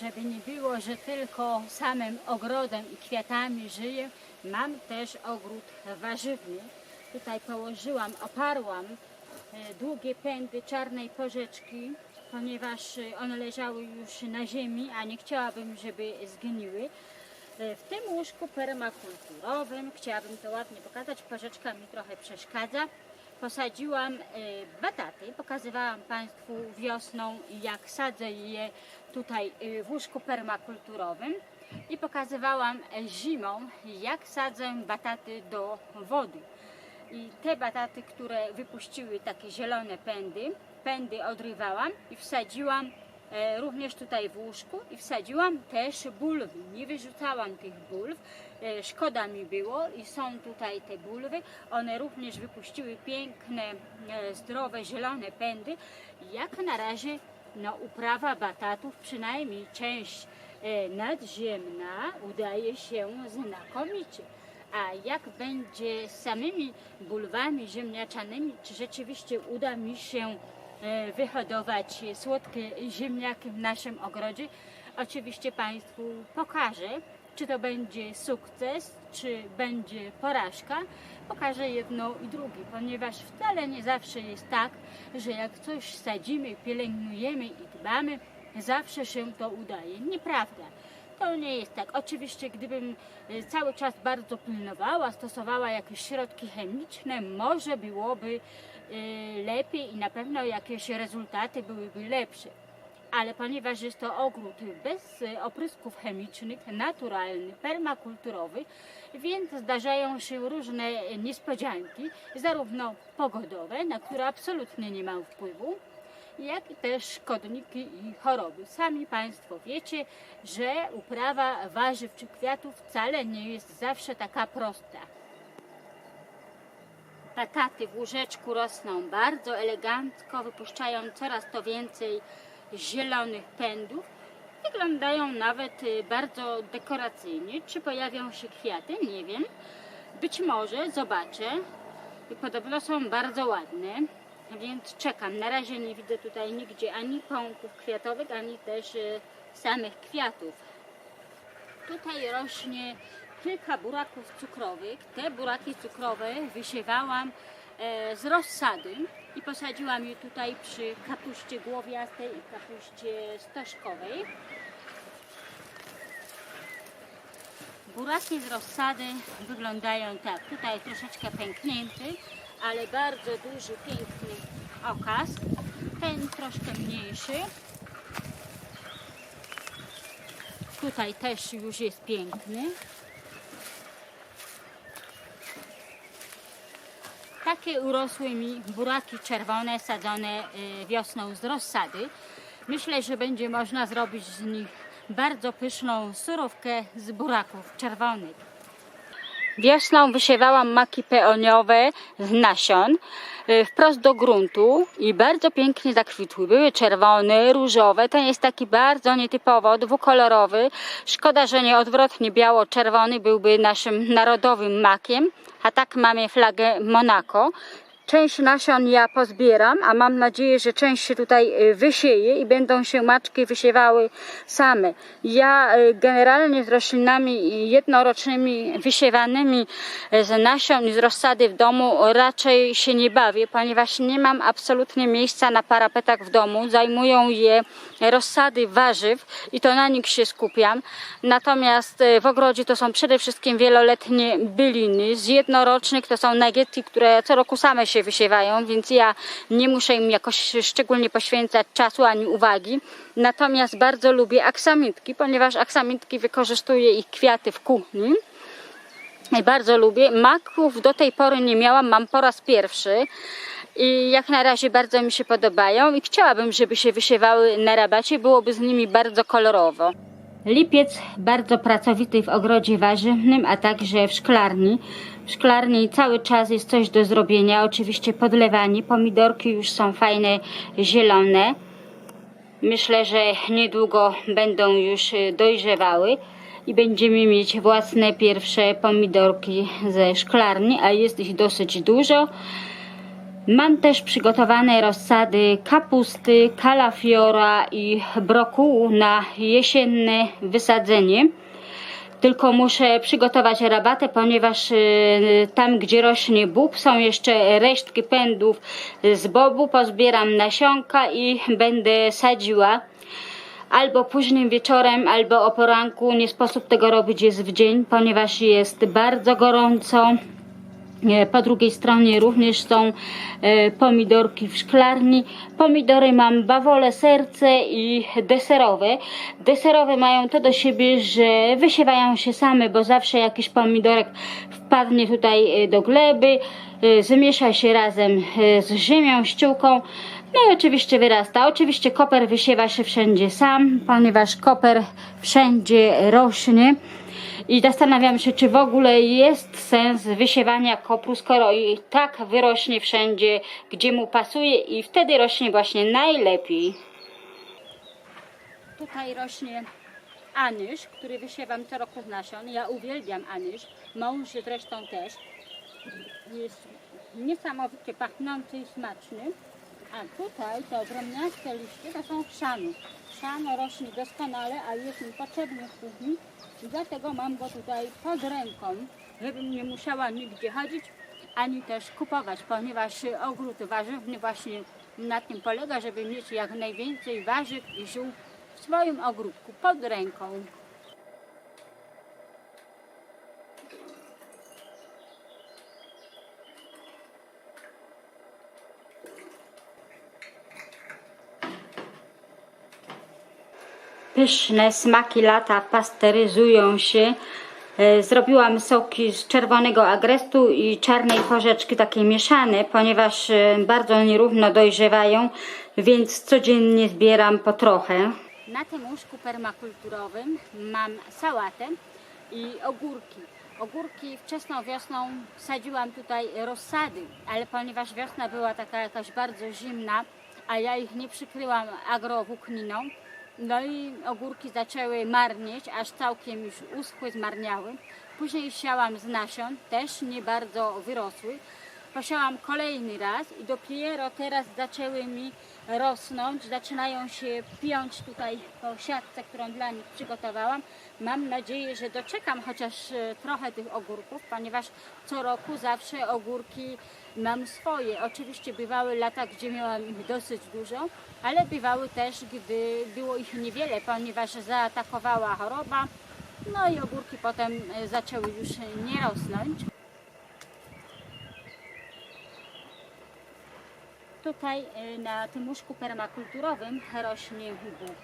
żeby nie było, że tylko samym ogrodem i kwiatami żyję, mam też ogród warzywny. Tutaj położyłam, oparłam e, długie pędy czarnej porzeczki, ponieważ e, one leżały już na ziemi, a nie chciałabym, żeby zgniły. E, W tym łóżku permakulturowym, chciałabym to ładnie pokazać, porzeczka mi trochę przeszkadza. Posadziłam e, bataty, pokazywałam Państwu wiosną jak sadzę je tutaj e, w łóżku permakulturowym i pokazywałam e, zimą jak sadzę bataty do wody. I te bataty, które wypuściły takie zielone pędy, pędy odrywałam i wsadziłam również tutaj w łóżku i wsadziłam też bulwy. Nie wyrzucałam tych bulw, e, szkoda mi było i są tutaj te bulwy. One również wypuściły piękne, e, zdrowe, zielone pędy. Jak na razie no, uprawa batatów, przynajmniej część e, nadziemna, udaje się znakomicie. A jak będzie z samymi bulwami ziemniaczanymi, czy rzeczywiście uda mi się e, wyhodować słodkie ziemniaki w naszym ogrodzie, oczywiście Państwu pokażę, czy to będzie sukces, czy będzie porażka. Pokażę jedno i drugie, ponieważ wcale nie zawsze jest tak, że jak coś sadzimy, pielęgnujemy i dbamy, zawsze się to udaje. Nieprawda. To nie jest tak. Oczywiście, gdybym e, cały czas bardzo pilnowała, stosowała jakieś środki chemiczne, może byłoby e, lepiej i na pewno jakieś rezultaty byłyby lepsze. Ale ponieważ jest to ogród bez e, oprysków chemicznych, naturalny, permakulturowy, więc zdarzają się różne niespodzianki, zarówno pogodowe, na które absolutnie nie mam wpływu, jak i też szkodniki i choroby. Sami Państwo wiecie, że uprawa warzyw czy kwiatów wcale nie jest zawsze taka prosta. Bataty w łóżeczku rosną bardzo elegancko, wypuszczają coraz to więcej zielonych pędów. Wyglądają nawet y, bardzo dekoracyjnie. Czy pojawią się kwiaty? Nie wiem. Być może, zobaczę. Podobno są bardzo ładne, więc czekam. Na razie nie widzę tutaj nigdzie ani pąków kwiatowych, ani też y, samych kwiatów. Tutaj rośnie kilka buraków cukrowych. Te buraki cukrowe wysiewałam e, z rozsady i posadziłam je tutaj przy kapuście głowiastej i kapuście stożkowej. Buraki z rozsady wyglądają tak. Tutaj troszeczkę pęknięty, ale bardzo duży, piękny okaz. Ten troszkę mniejszy. Tutaj też już jest piękny. Takie urosły mi buraki czerwone sadzone y, wiosną z rozsady. Myślę, że będzie można zrobić z nich bardzo pyszną surówkę z buraków czerwonych. Wiosną wysiewałam maki peoniowe z nasion y, wprost do gruntu i bardzo pięknie zakwitły. Były czerwone, różowe. Ten jest taki bardzo nietypowo dwukolorowy. Szkoda, że nie odwrotnie biało-czerwony byłby naszym narodowym makiem, a tak mamy flagę Monako. Część nasion ja pozbieram, a mam nadzieję, że część się tutaj y, wysieje i będą się maczki wysiewały same. Ja y, generalnie z roślinami jednorocznymi wysiewanymi y, z nasion i z rozsady w domu raczej się nie bawię, ponieważ nie mam absolutnie miejsca na parapetach w domu. Zajmują je rozsady warzyw i to na nich się skupiam. Natomiast w ogrodzie to są przede wszystkim wieloletnie byliny. Z jednorocznych to są nagietti, które co roku same się wysiewają, więc ja nie muszę im jakoś szczególnie poświęcać czasu ani uwagi. Natomiast bardzo lubię aksamitki, ponieważ aksamitki wykorzystuję ich kwiaty w kuchni. Bardzo lubię. Maków do tej pory nie miałam, mam po raz pierwszy. I jak na razie bardzo mi się podobają i chciałabym, żeby się wysiewały na rabacie, byłoby z nimi bardzo kolorowo. Lipiec bardzo pracowity w ogrodzie warzywnym, a także w szklarni. Szklarni cały czas jest coś do zrobienia, oczywiście podlewanie. Pomidorki już są fajne, zielone. Myślę, że niedługo będą już y, dojrzewały i będziemy mieć własne pierwsze pomidorki ze szklarni, a jest ich dosyć dużo. Mam też przygotowane rozsady kapusty, kalafiora i brokułu na jesienne wysadzenie. Tylko muszę przygotować rabatę, ponieważ y, tam, gdzie rośnie bób, są jeszcze resztki pędów z bobu. Pozbieram nasionka i będę sadziła albo późnym wieczorem, albo o poranku. Nie sposób tego robić jest w dzień, ponieważ jest bardzo gorąco. E, Po drugiej stronie również są e, pomidorki w szklarni. Pomidory mam bawole serce i deserowe. Deserowe mają to do siebie, że wysiewają się same, bo zawsze jakiś pomidorek wpadnie tutaj e, do gleby, zmiesza się razem z ziemią, ściółką. No i oczywiście wyrasta. Oczywiście koper wysiewa się wszędzie sam, ponieważ koper wszędzie rośnie. I zastanawiam się, czy w ogóle jest sens wysiewania kopru, skoro i tak wyrośnie wszędzie, gdzie mu pasuje i wtedy rośnie właśnie najlepiej. Tutaj rośnie anyż, który wysiewam co roku z nasion. Ja uwielbiam anyż, mąż zresztą też. Jest niesamowicie pachnący i smaczny. A tutaj te ogromniaste liście to są chrzanu. Chrzano rośnie doskonale, a jest mi potrzebny w kuchni. I dlatego mam go tutaj pod ręką, żebym nie musiała nigdzie chodzić, ani też kupować, ponieważ ogród warzywny właśnie na tym polega, żeby mieć jak najwięcej warzyw i ziół w swoim ogródku pod ręką. Pyszne smaki lata pasteryzują się. E, Zrobiłam soki z czerwonego agrestu i czarnej porzeczki takie mieszane, ponieważ e, bardzo nierówno dojrzewają, więc codziennie zbieram po trochę. Na tym łóżku permakulturowym mam sałatę i ogórki. Ogórki wczesną wiosną sadziłam tutaj rozsady, ale ponieważ wiosna była taka jakaś bardzo zimna, a ja ich nie przykryłam agrowłókniną, no i ogórki zaczęły marnieć, aż całkiem już uschły, zmarniały. Później siałam z nasion, też nie bardzo wyrosły. Posiałam kolejny raz i dopiero teraz zaczęły mi rosnąć, zaczynają się piąć tutaj po siatce, którą dla nich przygotowałam. Mam nadzieję, że doczekam chociaż e, trochę tych ogórków, ponieważ co roku zawsze ogórki mam swoje. Oczywiście bywały lata, gdzie miałam ich dosyć dużo, ale bywały też, gdy było ich niewiele, ponieważ zaatakowała choroba. No i ogórki potem e, zaczęły już nie rosnąć. Tutaj e, na tym łóżku permakulturowym rośnie bób.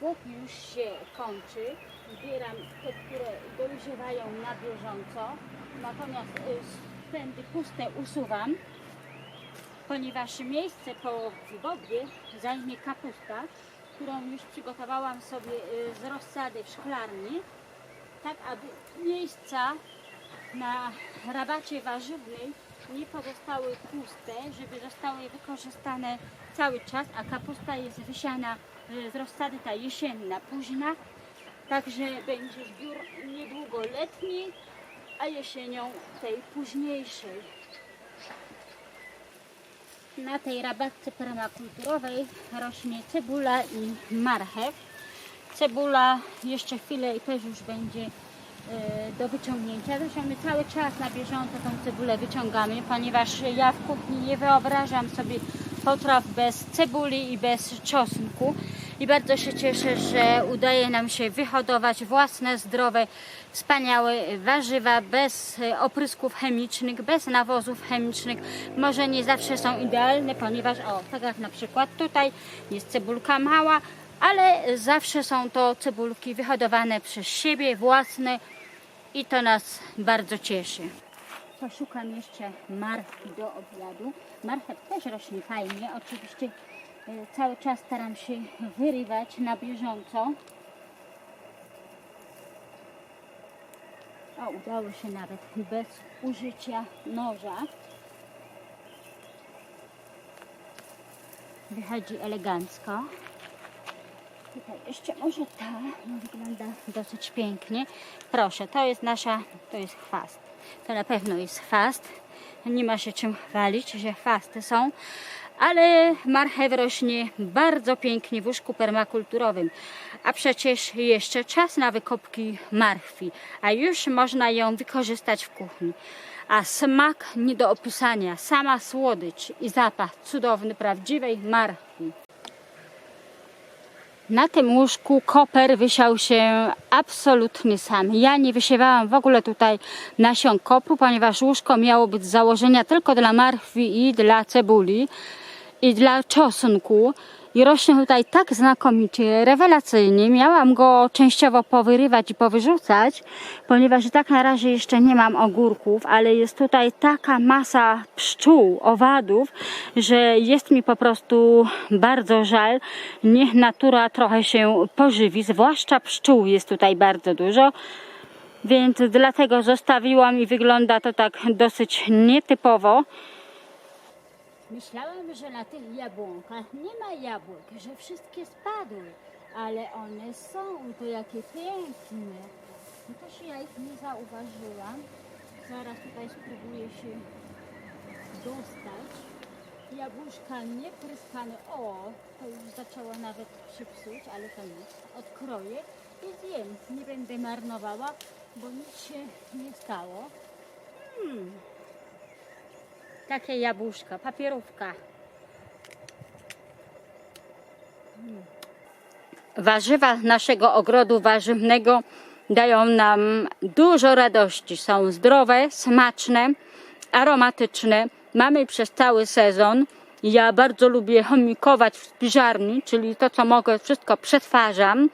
Bób już się kończy. Zbieram te, które dojrzewają na bieżąco. Natomiast pędy puste usuwam, ponieważ miejsce po bobie zajmie kapusta, którą już przygotowałam sobie e, z rozsady w szklarni, tak aby miejsca na rabacie warzywnej nie pozostały puste, żeby zostały wykorzystane cały czas, a kapusta jest wysiana e, z rozsady ta jesienna, późna, także będzie zbiór niedługo letni, a jesienią tej późniejszej. Na tej rabatce permakulturowej rośnie cebula i marchew. Cebula jeszcze chwilę i też już będzie do wyciągnięcia. Zresztą my cały czas na bieżąco tą cebulę wyciągamy, ponieważ ja w kuchni nie wyobrażam sobie potraw bez cebuli i bez czosnku. I bardzo się cieszę, że udaje nam się wyhodować własne, zdrowe, wspaniałe warzywa bez e, oprysków chemicznych, bez nawozów chemicznych. Może nie zawsze są idealne, ponieważ, o, tak jak na przykład tutaj jest cebulka mała, ale zawsze są to cebulki wyhodowane przez siebie, własne i to nas bardzo cieszy. Poszukam jeszcze marchwi do obiadu. Marchew też rośnie fajnie. Oczywiście e, cały czas staram się wyrywać na bieżąco. O, udało się nawet bez użycia noża. Wychodzi elegancko. Tutaj jeszcze może ta no, wygląda dosyć pięknie. Proszę, to jest nasza, to jest chwast. To na pewno jest chwast. nie ma się czym chwalić, że chwasty są, ale marchew rośnie bardzo pięknie w łóżku permakulturowym. A przecież jeszcze czas na wykopki marchwi, a już można ją wykorzystać w kuchni. A smak nie do opisania, sama słodycz i zapach cudowny prawdziwej marchwi. Na tym łóżku koper wysiał się absolutnie sam. Ja nie wysiewałam w ogóle tutaj nasion kopru, ponieważ łóżko miało być z założenia tylko dla marchwi i dla cebuli i dla czosnku. I rośnie tutaj tak znakomicie, rewelacyjnie. Miałam go częściowo powyrywać i powyrzucać, ponieważ tak na razie jeszcze nie mam ogórków, ale jest tutaj taka masa pszczół, owadów, że jest mi po prostu bardzo żal. Niech natura trochę się pożywi, zwłaszcza pszczół jest tutaj bardzo dużo. Więc dlatego zostawiłam i wygląda to tak dosyć nietypowo. Myślałam, że na tych jabłonkach nie ma jabłek, że wszystkie spadły, ale one są, to jakie piękne. No też ja ich nie zauważyłam. Zaraz tutaj spróbuję się dostać. Jabłuszka niepryskane. O, to już zaczęło nawet się psuć, ale to nic. Odkroję i zjem. Nie będę marnowała, bo nic się nie stało. Hmm. Takie jabłuszka, papierówka. Mm. Warzywa naszego ogrodu warzywnego dają nam dużo radości. Są zdrowe, smaczne, aromatyczne. Mamy przez cały sezon. Ja bardzo lubię chomikować w spiżarni, czyli to co mogę wszystko przetwarzam.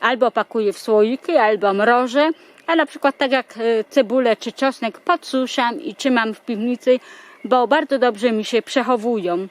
Albo pakuję w słoiki, albo mrożę. A na przykład tak jak e, cebulę czy czosnek podsuszam i trzymam w piwnicy, bo bardzo dobrze mi się przechowują.